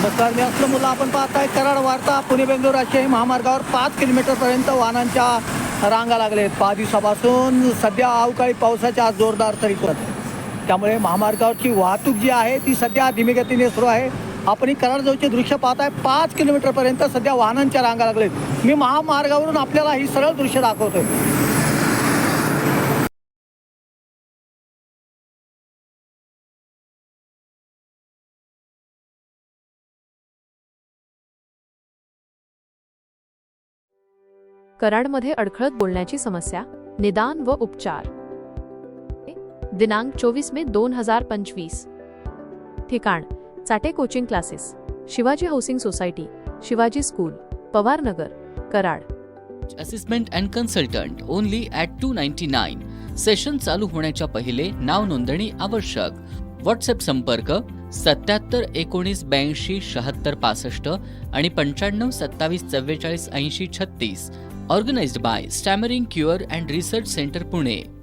नमस्कार मी असलं मुलं आपण पाहताय कराड वार्ता. पुणे बेंगलोर राष्ट्रीय महामार्गावर पाच किलोमीटरपर्यंत वाहनांच्या रांगा लागल्या आहेत. पाच दिवसापासून सध्या अवकाळी पावसाच्या आज जोरदार तरी करत त्यामुळे महामार्गावरची वाहतूक जी आहे ती सध्या धीमी गतीने सुरू आहे. आपण ही कराड जवळचे दृश्य पाहताय. पाच किलोमीटरपर्यंत सध्या वाहनांच्या रांगा लागलेत मी महामार्गावरून आपल्याला ही सरळ दृश्य दाखवतोय. कराडमध्ये अडखळत बोलण्याची समस्या निदान व उपचार. दिनांक चोवीस मे दोन हजार पंचवीस. ठिकाण Chate coaching classes Shivaji housing society Shivaji school Pawarnagar Karad. Assessment and consultant only at two ninety nine session चालू होण्याच्या पहिले नाव नोंदणी आवश्यक. व्हॉट्सअप संपर्क सत्याहत्तर एकोणीस ब्याऐंशी शहात्तर पासष्ट आणि पंच्याण्णव सत्तावीस चव्वेचाळीस ऐंशी छत्तीस. organized by Stammering Cure and Research Center Pune.